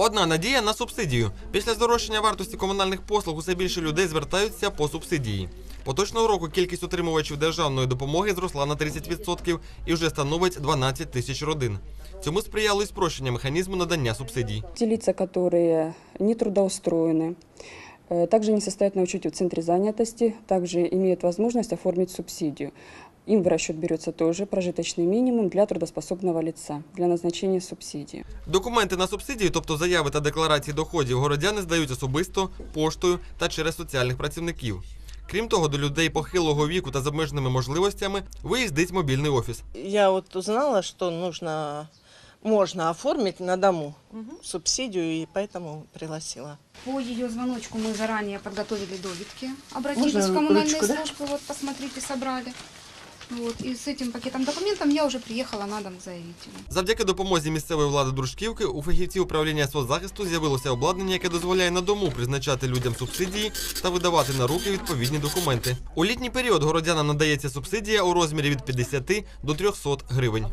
Одна надія на субсидію. Після здорожчання вартості комунальних послуг усе більше людей звертаються по субсидії. Поточного року кількість отримувачів державної допомоги зросла на 30% і вже становить 12 тисяч родин. Цьому сприяло і спрощення механізму надання субсидій. Те лица, которые не трудоустроены, э, также не состоят на учете в центре занятости, также имеют возможность оформить субсидию. Им в расчет берется тоже прожиточный минимум для трудоспособного лица для назначения субсидии. Документи на субсидії, тобто заяви та декларації доходів, городяни здають особисто, поштою та через соціальних працівників. Крім того, до людей похилого віку та з обмеженими можливостями виїздить мобільний офіс. Я вот узнала, что нужно, можно оформить на дому субсидию, и поэтому пригласила. По ее звоночку мы заранее подготовили довидки. Обратились Можно в коммунальные ручку, да? службы, вот посмотрите, собрали. Вот, и с этим пакетом документов я уже приехала на дом к заявителю. Завдяки допомозі місцевої влади Дружківки у фахівців управління соцзахисту з'явилося обладнання, яке дозволяє на дому призначати людям субсидії та видавати на руки відповідні документи. У літній період городянам надається субсидія у розмірі від 50 до 300 гривень.